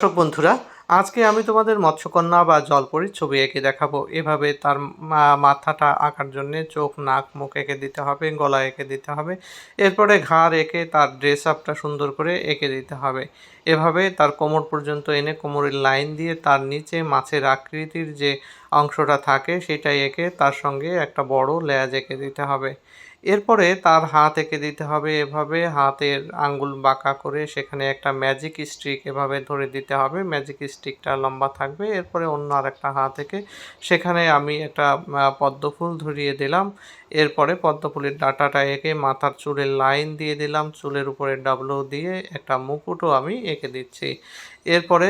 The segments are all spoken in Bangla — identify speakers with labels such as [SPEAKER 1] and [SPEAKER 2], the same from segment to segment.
[SPEAKER 1] দর্শক বন্ধুরা, আজকে আমি তোমাদের মৎস্যকন্যা বা জলপরীর ছবি এঁকে দেখাবো। এভাবে তার মাথাটা আঁকার জন্য চোখ, নাক, মুখ এঁকে দিতে হবে, গলা এঁকে দিতে হবে। এরপরে ঘাড় এঁকে তার ড্রেস আপটা সুন্দর করে এঁকে দিতে হবে। এভাবে তার কোমর পর্যন্ত এনে কোমরের লাইন দিয়ে তার নিচে মাছের আকৃতির যে অংশটা থাকে সেটাই এঁকে তার সঙ্গে একটা বড় লেজ এঁকে দিতে হবে। এরপরে তার হাত এঁকে দিতে হবে এভাবে। হাতের আঙ্গুল বাঁকা করে সেখানে একটা ম্যাজিক স্টিক এভাবে ধরে দিতে হবে। ম্যাজিক স্টিকটা লম্বা থাকবে। এরপরে অন্য আর একটা হাত এঁকে সেখানে আমি একটা পদ্মফুল ধরিয়ে দিলাম। এরপরে পদ্মফুলের ডাটাটা এঁকে মাথার চুলের লাইন দিয়ে দিলাম। চুলের উপরে ডাবলো দিয়ে একটা মুকুটও আমি এঁকে দিচ্ছি। এরপরে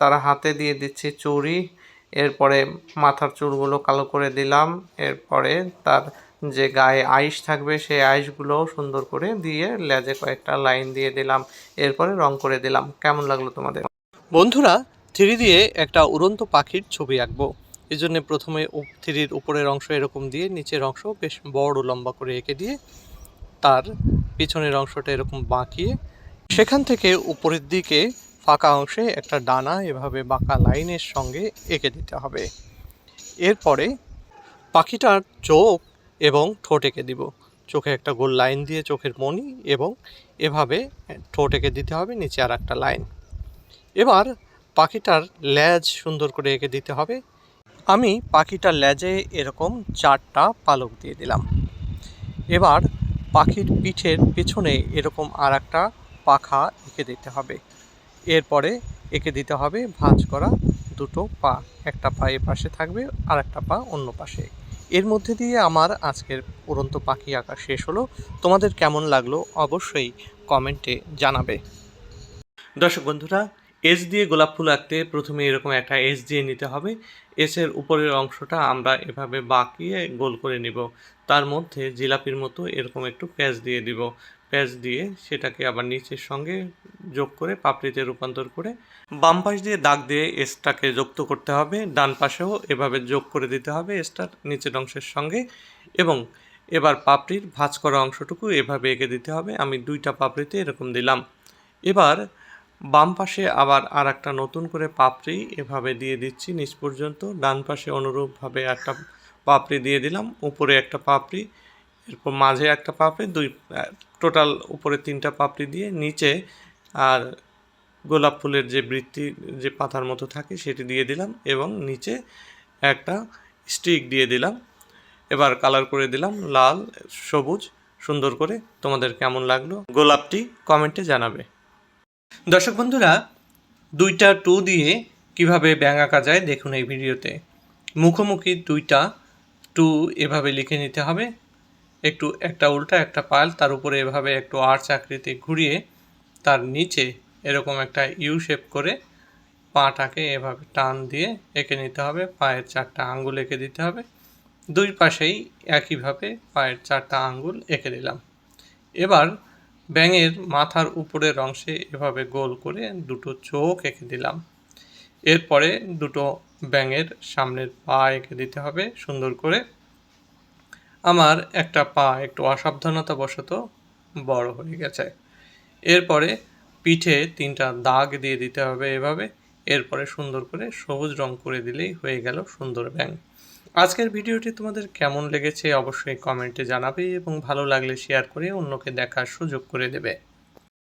[SPEAKER 1] তার হাতে দিয়ে দিচ্ছি চুড়ি। এরপরে মাথার চুলগুলো কালো করে দিলাম। এরপরে তার যে গায়ে আইস থাকবে, সেই আইসগুলোও সুন্দর করে দিয়ে লেজে কয়েকটা লাইন দিয়ে দিলাম। এরপরে রং করে দিলাম। কেমন লাগল তোমাদের? বন্ধুরা, থ্রি দিয়ে একটা উড়ন্ত পাখির ছবি আঁকবো। এই জন্য প্রথমে থ্রির উপরের অংশ এরকম দিয়ে, নিচের অংশ বেশ বড় লম্বা করে এঁকে দিয়ে, তার পিছনের অংশটা এরকম বাঁকিয়ে, সেখান থেকে উপরের দিকে ফাঁকা অংশে একটা ডানা এভাবে বাঁকা লাইনের সঙ্গে এঁকে দিতে হবে। এরপরে পাখিটার চোখ এবং ঠোঁট এঁকে দিব। চোখে একটা গোল লাইন দিয়ে চোখের মনি এবং এভাবে ঠোঁট এঁকে দিতে হবে, নিচে আর একটা লাইন। এবার পাখিটার ল্যাজ সুন্দর করে এঁকে দিতে হবে। আমি পাখিটার ল্যাজে এরকম চারটা পালক দিয়ে দিলাম। এবার পাখির পিঠের পেছনে এরকম আর একটা পাখা এঁকে দিতে হবে। এরপরে এঁকে দিতে হবে ভাঁজ করা দুটো পা। একটা পা এ পাশে থাকবে আর একটা পা অন্য পাশে। এর মধ্যে দিয়ে আমার আজকের উড়ন্ত পাখি আঁকা শেষ হলো। তোমাদের কেমন লাগল অবশ্যই কমেন্টে জানাবে। দর্শক বন্ধুরা, এস দিয়ে গোলাপ ফুল আঁকতে প্রথমে এরকম একটা এস দিয়ে নিতে হবে। এসের উপরের অংশটা আমরা এভাবে বাঁকিয়ে গোল করে নিব। তার মধ্যে জিলাপির মতো এরকম একটু প্যাচ দিয়ে দিব। প্যাচ দিয়ে সেটাকে আবার নিচের সঙ্গে যোগ করে পাপড়িতে রূপান্তর করে বাম পাশ দিয়ে দাগ দিয়ে এসটাকে যুক্ত করতে হবে। ডান পাশেও এভাবে যোগ করে দিতে হবে এসটার নিচের অংশের সঙ্গে এবং এবার পাপড়ির ভাঁজ করা অংশটুকু এভাবে এঁকে দিতে হবে। আমি দুইটা পাপড়িতে এরকম দিলাম। এবার বাম পাশে আবার আর একটা নতুন করে পাপড়ি এভাবে দিয়ে দিচ্ছি নিচ পর্যন্ত। ডান পাশে অনুরূপভাবে একটা পাপড়ি দিয়ে দিলাম। উপরে একটা পাপড়ি এরপর মাঝে একটা পাপড়ি, দুই টোটাল উপরে তিনটা পাপড়ি দিয়ে নিচে আর গোলাপ ফুলের যে বৃত্তি, যে পাতার মতো থাকে সেটি দিয়ে দিলাম এবং নিচে একটা স্টিক দিয়ে দিলাম। এবার কালার করে দিলাম লাল, সবুজ, সুন্দর করে। তোমাদের কেমন লাগল? গোলাপটি কমেন্টে জানাবে। দর্শক বন্ধুরা, দুইটা টু দিয়ে কীভাবে ব্যাঙ আঁকা যায় দেখুন এই ভিডিওতে। মুখোমুখি দুইটা টু এভাবে লিখে নিতে হবে। একটু একটা উল্টা, একটা পাল তার উপরে এভাবে একটু আর্চ আকৃতি ঘুরিয়ে তার নিচে এরকম একটা ইউ শেপ করে পাটাকে এভাবে টান দিয়ে এঁকে নিতে হবে। পায়ের চারটা আঙ্গুল এঁকে দিতে হবে। দুই পাশেই একইভাবে পায়ের চারটা আঙ্গুল এঁকে দিলাম এবার ব্যাঙের মাথার উপরের অংশে এভাবে গোল করে দুটো চোখ এঁকে দিলাম। এরপরে দুটো ব্যাঙের সামনের পা এঁকে দিতে হবে সুন্দর করে। আমার একটা পা একটু অসাবধানতা বশত বড় হয়ে গেছে। এরপরে পিঠে তিনটা দাগ দিয়ে দিতে হবে এভাবে। এরপরে সুন্দর করে সবুজ রং করে দিলেই হয়ে গেল সুন্দর ব্যাং। আজকের ভিডিওটি তোমাদের কেমন লেগেছে অবশ্যই কমেন্টে জানাবে এবং ভালো লাগলে শেয়ার করে অন্যকে দেখার সুযোগ করে দেবে।